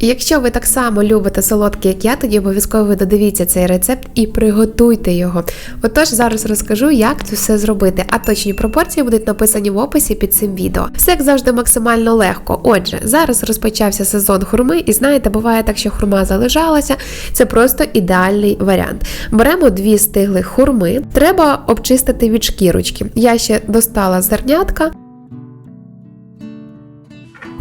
Якщо ви так само любите солодке, як я, тоді обов'язково додивіться цей рецепт і приготуйте його. Отож, зараз розкажу, як це все зробити, а точні пропорції будуть написані в описі під цим відео. Все як завжди максимально легко. Отже, зараз розпочався сезон хурми, і знаєте, буває так, що хурма залежалася. Це просто ідеальний варіант. Беремо дві стиглих хурми, треба обчистити від шкірочки. Я ще достала зернятка.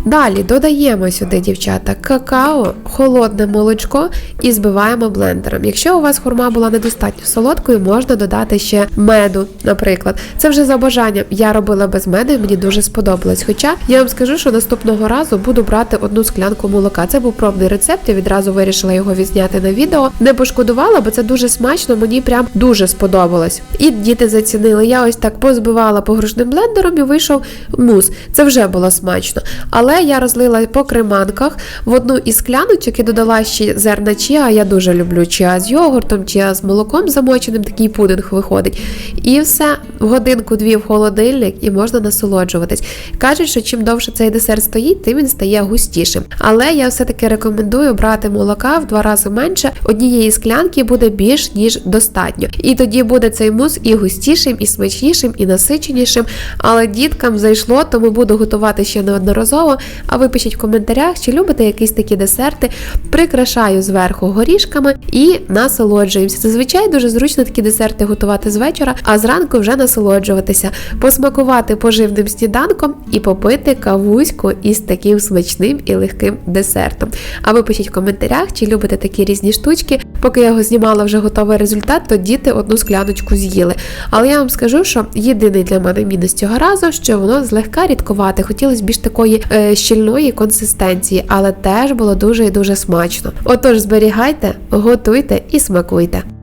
Далі додаємо сюди, дівчата, какао, холодне молочко і збиваємо блендером. Якщо у вас хурма була недостатньо солодкою, можна додати ще меду, наприклад. Це вже за бажанням. Я робила без меду і мені дуже сподобалось. Хоча я вам скажу, що наступного разу буду брати одну склянку молока. Це був пробний рецепт, я відразу вирішила його відзняти на відео. Не пошкодувала, бо це дуже смачно, мені прям дуже сподобалось. І діти зацінили. Я ось так позбивала погружним блендером і вийшов мус. Це вже було смачно. Але я розлила по креманках в одну із скляночок і додала ще зерна чіа. Я дуже люблю чіа з йогуртом, чіа з молоком замоченим, такий пудинг виходить. І все, годинку-дві в холодильник і можна насолоджуватись. Кажуть, що чим довше цей десерт стоїть, тим він стає густішим. Але я все-таки рекомендую брати молока в два рази менше. Однієї склянки буде більш ніж достатньо. І тоді буде цей мус і густішим, і смачнішим, і насиченішим. Але діткам зайшло, тому буду готувати ще неодноразово. А ви пишіть в коментарях, чи любите якісь такі десерти. Прикрашаю зверху горішками і насолоджуємося. Зазвичай дуже зручно такі десерти готувати з вечора, а зранку вже насолоджуватися, посмакувати поживним сніданком і попити кавуську із таким смачним і легким десертом. А ви пишіть в коментарях, чи любите такі різні штучки. Поки я його знімала вже готовий результат, то діти одну скляночку з'їли. Але я вам скажу, що єдиний для мене мінус цього разу, що воно злегка рідкувати. Хотілося більш такої е, щільної консистенції, але теж було дуже і дуже смачно. Отож, зберігайте, готуйте і смакуйте.